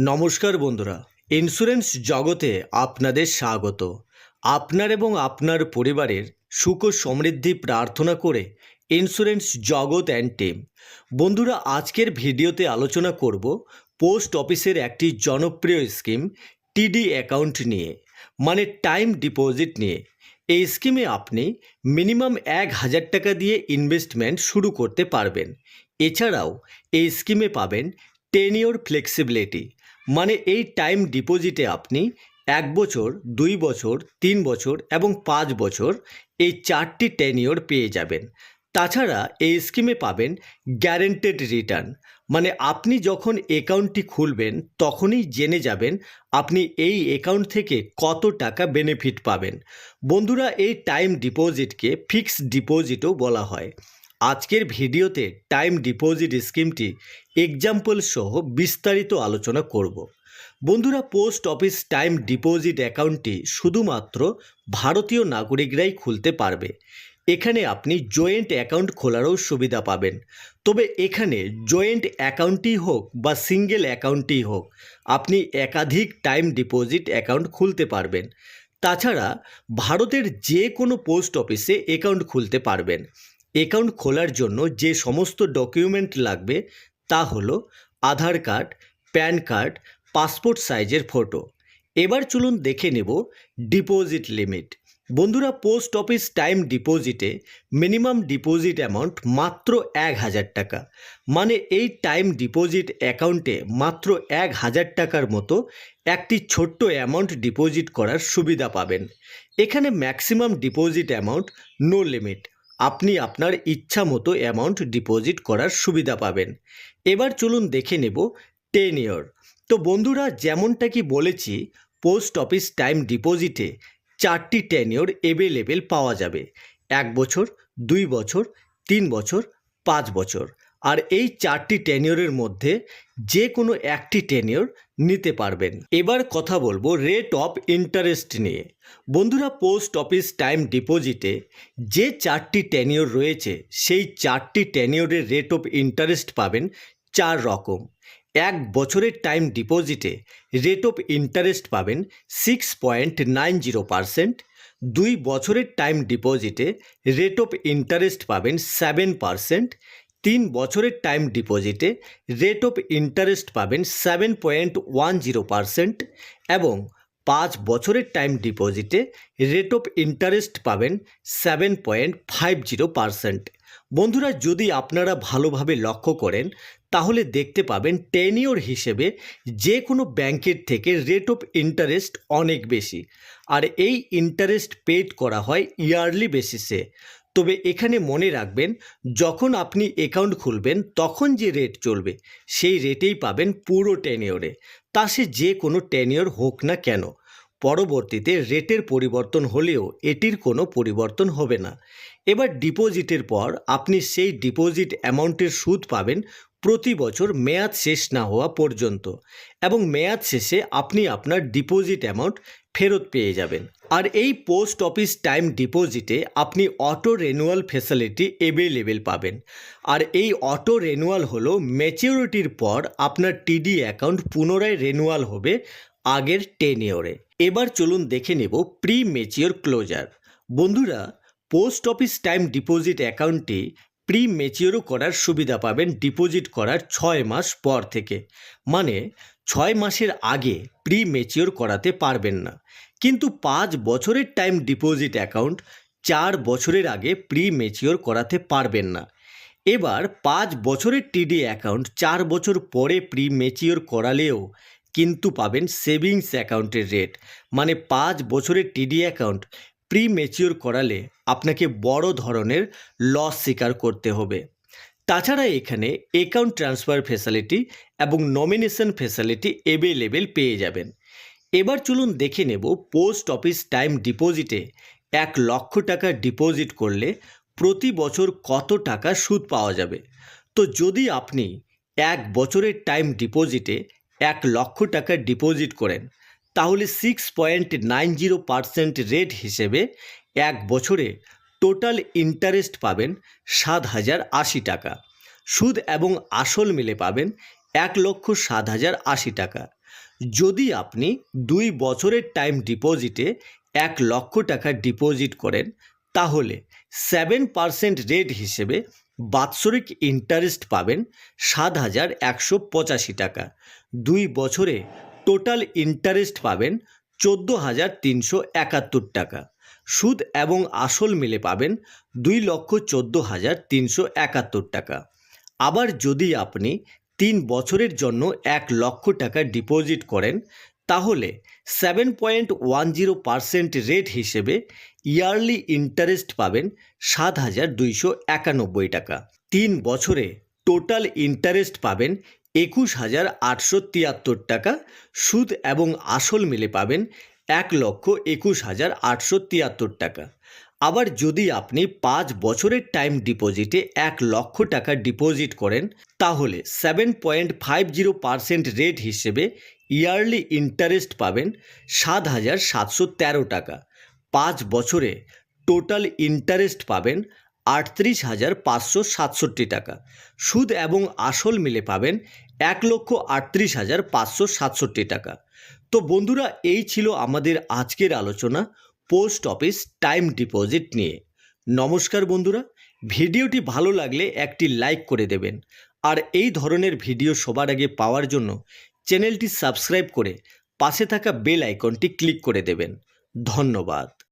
নমস্কার বন্ধুরা ইন্স্যুরেন্স জগতে আপনাদের স্বাগত। আপনার এবং আপনার পরিবারের সুখ ও সমৃদ্ধি প্রার্থনা করে ইন্স্যুরেন্স জগৎ অ্যান্ড টিম বন্ধুরা, আজকের ভিডিওতে আলোচনা করব পোস্ট অফিসের একটি জনপ্রিয় স্কিম টিডি অ্যাকাউন্ট নিয়ে মানে টাইম ডিপোজিট নিয়ে। এই স্কিমে আপনি মিনিমাম এক হাজার টাকা দিয়ে ইনভেস্টমেন্ট শুরু করতে পারবেন। এছাড়াও এই স্কিমে পাবেন টেন টেনিওর ফ্লেক্সিবিলিটি মানে এই টাইম ডিপোজিটে আপনি এক বছর, দুই বছর, তিন বছর এবং পাঁচ বছর এই চারটি টেনিওর পেয়ে যাবেন। তাছাড়া এই স্কিমে পাবেন গ্যারেন্টেড রিটার্ন মানে আপনি যখন অ্যাকাউন্টটি খুলবেন, তখনই জেনে যাবেন আপনি এই অ্যাকাউন্ট থেকে কত টাকা বেনিফিট পাবেন। বন্ধুরা, এই টাইম ডিপোজিটকে ফিক্সড ডিপোজিটও বলা হয়। আজকের ভিডিওতে টাইম ডিপোজিট স্কিমটি এক্সাম্পল সহ বিস্তারিত আলোচনা করব। বন্ধুরা, পোস্ট অফিস টাইম ডিপোজিট অ্যাকাউন্টটি শুধুমাত্র ভারতীয় নাগরিকরাই খুলতে পারবে। এখানে আপনি জয়েন্ট অ্যাকাউন্ট খোলারও সুবিধা পাবেন। তবে এখানে জয়েন্ট অ্যাকাউন্টই হোক বা সিঙ্গেল অ্যাকাউন্টই হোক, আপনি একাধিক টাইম ডিপোজিট অ্যাকাউন্ট খুলতে পারবেন। তাছাড়া ভারতের যে কোনো পোস্ট অফিসে অ্যাকাউন্ট খুলতে পারবেন। অ্যাকাউন্ট খোলার জন্য যে সমস্ত ডকুমেন্ট লাগবে তা হলো Aadhaar card, PAN card, passport সাইজের ফটো। এবার চলুন দেখে নেব ডিপোজিট লিমিট। বন্ধুরা, পোস্ট অফিস টাইম ডিপোজিটে মিনিমাম ডিপোজিট অ্যামাউন্ট মাত্র এক হাজার টাকা। মানে এই টাইম ডিপোজিট অ্যাকাউন্টে মাত্র এক হাজার টাকার মতো একটি ছোট্ট অ্যামাউন্ট ডিপোজিট করার সুবিধা পাবেন। এখানে maximum deposit amount no limit. আপনি আপনার ইচ্ছা মতো অ্যামাউন্ট ডিপোজিট করার সুবিধা পাবেন। এবার চলুন দেখে নেব টেন ইয়ার তো বন্ধুরা, যেমনটা কি বলেছি পোস্ট অফিস টাইম ডিপোজিটে চারটি টেন ইয়ার এভেলেবেল পাওয়া যাবে। এক বছর, দুই বছর, তিন বছর, পাঁচ বছর। আর এই চারটি টেনিওরের মধ্যে যে কোনো একটি টেনিওর নিতে পারবেন। এবার কথা বলব রেট অফ ইন্টারেস্ট নিয়ে। বন্ধুরা পোস্ট অফিস টাইম ডিপোজিটে যে চারটি টেনিওর রয়েছে, সেই চারটি টেনিওরের রেট অফ ইন্টারেস্ট পাবেন চার রকম। এক বছরের টাইম ডিপোজিটে রেট অফ ইন্টারেস্ট পাবেন six point nine zero percent দুই বছরের টাইম ডিপোজিটে রেট অফ ইন্টারেস্ট পাবেন সেভেন পারসেন্ট তিন বছরের টাইম ডিপোজিটে রেট অফ ইন্টারেস্ট পাবেন seven point one zero percent এবং পাঁচ বছরের টাইম ডিপোজিটে রেট অফ ইন্টারেস্ট পাবেন seven point five zero percent বন্ধুরা, যদি আপনারা ভালোভাবে লক্ষ্য করেন, তাহলে দেখতে পাবেন টেনিওর হিসেবে যে কোনো ব্যাংকের থেকে রেট অফ ইন্টারেস্ট অনেক বেশি। আর এই ইন্টারেস্ট পেড করা হয় ইয়ারলি বেসিসে তবে এখানে মনে রাখবেন, যখন আপনি অ্যাকাউন্ট খুলবেন, তখন যে রেট চলবে, সেই রেটেই পাবেন পুরো টেনিওরে তা সে যে কোনো টেনিওর হোক না কেন, পরবর্তীতে রেটের পরিবর্তন হলেও এটির কোনো পরিবর্তন হবে না। এবার ডিপোজিটের পর আপনি সেই ডিপোজিট অ্যামাউন্টের সুদ পাবেন প্রতি বছর মেয়াদ শেষ না হওয়া পর্যন্ত এবং মেয়াদ শেষে আপনি আপনার ডিপোজিট অ্যামাউন্ট ফেরত পেয়ে যাবেন। আর এই পোস্ট অফিস টাইম ডিপোজিটে আপনি অটো রেনুয়াল ফেসিলিটি অ্যাভেলেবেল পাবেন। আর এই অটো রেনুয়াল হলো ম্যাচিউরিটির পর আপনার টিডি অ্যাকাউন্ট পুনরায় রেনুয়াল হবে আগের টেন ইয়ারে এবার চলুন দেখে নেব প্রি মেচিওর ক্লোজার বন্ধুরা পোস্ট অফিস টাইম ডিপোজিট অ্যাকাউন্টে প্রি মেচিওরও করার সুবিধা পাবেন ডিপোজিট করার ছয় মাস পর থেকে। মানে ছয় মাসের আগে প্রি মেচিওর করাতে পারবেন না। কিন্তু পাঁচ বছরের টাইম ডিপোজিট অ্যাকাউন্ট চার বছরের আগে প্রি মেচিওর করাতে পারবেন না। এবার পাঁচ বছরের টিডি অ্যাকাউন্ট চার বছর পরে প্রি মেচিওর করালেও কিন্তু পাবেন সেভিংস অ্যাকাউন্টের রেট মানে পাঁচ বছরের টিডি অ্যাকাউন্ট প্রি মেচিওর করালে আপনাকে বড় ধরনের লস স্বীকার করতে হবে। তাছাড়া এখানে অ্যাকাউন্ট ট্রান্সফার ফেসিলিটি এবং নমিনেশন ফেসিলিটি অ্যাভেলেবেল পেয়ে যাবেন। এবার চলুন দেখে নেব পোস্ট অফিস টাইম ডিপোজিটে এক লক্ষ টাকা ডিপোজিট করলে প্রতি বছর কত টাকা সুদ পাওয়া যাবে? তো যদি আপনি এক বছরের টাইম ডিপোজিটে এক লক্ষ টাকা ডিপোজিট করেন তাহলে six point nine zero percent rate হিসেবে এক বছরে টোটাল ইন্টারেস্ট পাবেন সাত হাজার আশি টাকা। সুদ এবং আসল মিলে পাবেন এক লক্ষ সাত হাজার আশি টাকা। যদি আপনি দুই বছরের টাইম ডিপোজিটে এক লক্ষ টাকা ডিপোজিট করেন, তাহলে সেভেন পার্সেন্ট রেট হিসেবে বাৎসরিক ইন্টারেস্ট পাবেন সাত হাজার একশো পঁচাশি টাকা। দুই বছরে টোটাল ইন্টারেস্ট পাবেন চোদ্দ হাজার তিনশো একাত্তর টাকা। সুদ এবং আসল মিলে পাবেন দুই লক্ষ চোদ্দ হাজার তিনশো একাত্তর টাকা। আবার যদি আপনি তিন বছরের জন্য এক লক্ষ টাকা ডিপোজিট করেন, তাহলে seven point one zero percent rate হিসেবে ইয়ারলি ইন্টারেস্ট পাবেন সাত হাজার দুইশো একানব্বই টাকা। তিন বছরে টোটাল ইন্টারেস্ট পাবেন একুশ হাজার আটশো তিয়াত্তর টাকা সুদ এবং আসল মিলে পাবেন এক লক্ষ একুশ হাজার আটশো তিয়াত্তর টাকা। আবার যদি আপনি পাঁচ বছরের টাইম ডিপোজিটে এক লক্ষ টাকা ডিপোজিট করেন, তাহলে seven point five zero percent rate হিসেবে ইয়ারলি ইন্টারেস্ট পাবেন সাত হাজার সাতশো তেরো টাকা। পাঁচ বছরে টোটাল ইন্টারেস্ট পাবেন আটত্রিশ হাজার পাঁচশো সাতষট্টি টাকা। সুদ এবং আসল মিলে পাবেন এক লক্ষ আটত্রিশ হাজার পাঁচশো সাতষট্টি টাকা। তো বন্ধুরা, এই ছিল আমাদের আজকের আলোচনা পোস্ট অফিস টাইম ডিপোজিট নিয়ে। নমস্কার বন্ধুরা, ভিডিওটি ভালো লাগলে একটি লাইক করে দেবেন। আর এই ধরনের ভিডিও সবার আগে পাওয়ার জন্য চ্যানেলটি সাবস্ক্রাইব করে পাশে থাকা বেল আইকনটি ক্লিক করে দেবেন। ধন্যবাদ।